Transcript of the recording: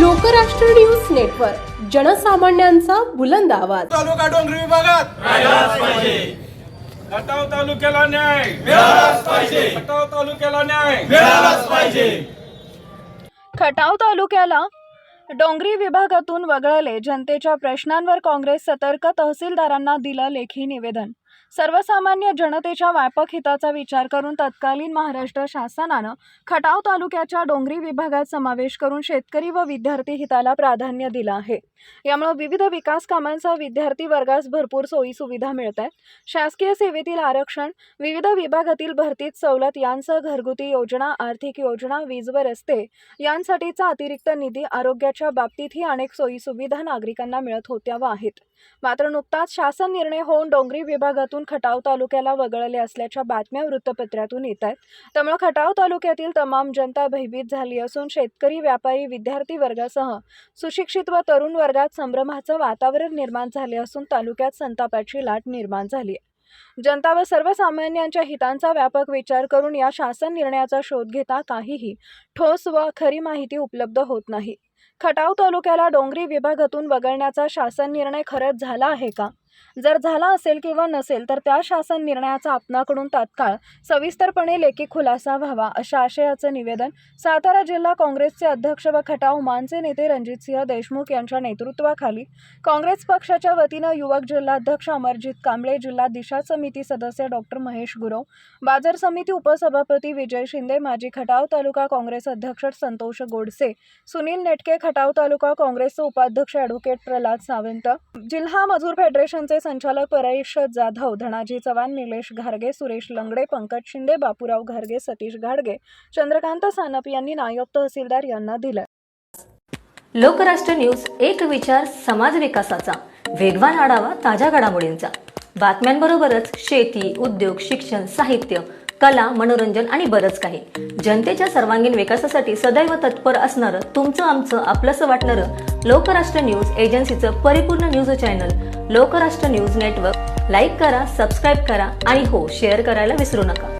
Lokrashtra news network जनसामान्यांचा बुलंद आवाज. तालुका डोंगरी विभागात. खटाव तालुक्याला न्याय. खटाव तालुक्याला न्याय. खटाव तालुक्याला डोंगरी विभागातून वगळले जनतेच्या प्रश्नांवर काँग्रेस सतर्क तहसीलदारांना दिलं लेखी निवेदन. सर्वसामान्य जनतेच्या व्यापक हिताचा विचार करून तत्कालीन महाराष्ट्र शासनानं खटाव तालुक्याच्या डोंगरी विभागात समावेश करून शेतकरी व विद्यार्थी हिताला प्राधान्य दिलं आहे. यामुळे विविध विकास कामांचा विद्यार्थी वर्गास भरपूर सोयी सुविधा मिळत आहेत शासकीय सेवेतील आरक्षण विविध विभागातील भरतीत सवलत यांसह घरगुती योजना आर्थिक योजना वीज व रस्ते यांसाठीचा अतिरिक्त निधी आरोग्याच्या बाबतीतही अनेक सोयी सुविधा नागरिकांना मिळत होत्या व आहेत. मात्र नुकताच शासन निर्णय होऊन डोंगरी विभागातून खटाव तालुक्याला वगळले असल्याच्या बातम्या वृत्तपत्रातून येत आहेत त्यामुळे खटाव तालुक्यातील तमाम जनता भयभीत झाली असून शेतकरी व्यापारी विद्यार्थी वर्गासह सुशिक्षित व तरुण वर्गात संभ्रमाचं वातावरण निर्माण झाले असून तालुक्यात संतापाची लाट निर्माण झाली आहे. जनता व सर्वसामान्यांच्या हितांचा व्यापक विचार करून या शासन निर्णयाचा शोध घेता काहीही ठोस व खरी माहिती उपलब्ध होत नाही. खटाव तालुक्याला डोंगरी विभागातून वगळण्याचा शासन निर्णय खरंच झाला आहे का? जर झाला असेल किंवा नसेल तर त्या शासन निर्णयाचा आपणाकडून तात्काळ सविस्तरपणे लेखी खुलासा व्हावा अशा आशयाचं निवेदन सातारा जिल्हा काँग्रेसचे अध्यक्ष व खटाव मानचे नेते रणजितसिंह देशमुख यांच्या नेतृत्वाखाली काँग्रेस पक्षाच्या वतीनं युवक जिल्हाध्यक्ष अमरजित कांबळे जिल्हा दिशा समिती सदस्य डॉक्टर महेश गुरव बाजार समिती उपसभापती विजय शिंदे माजी खटाव तालुका काँग्रेस अध्यक्ष संतोष गोडसे सुनील नेटके खटाव तालुका काँग्रेसचे उपाध्यक्ष ॲडव्होकेट प्रल्हाद सावंत जिल्हा मजूर फेडरेशन फेडरेशनचे संचालक परेश जाधव धनाजी चव्हाण निलेश घारगे सुरेश लंगडे पंकज शिंदे बापूराव घारगे सतीश घाडगे चंद्रकांत सानप यांनी नायब तहसीलदार यांना दिलं. लोकराष्ट्र न्यूज एक विचार समाज विकासाचा. वेगवान आढावा ताज्या घडामोडींचा. बातम्यांबरोबरच शेती उद्योग शिक्षण साहित्य कला मनोरंजन आणि बरंच काही. जनतेच्या सर्वांगीण विकासासाठी सदैव तत्पर असणारं तुमचं आमचं आपलंसं वाटणारं लोकराष्ट्र न्यूज एजन्सीचं परिपूर्ण news channel Lokrashtra news network. Like करा सबस्क्राईब करा आणि हो शेअर करायला विसरू नका.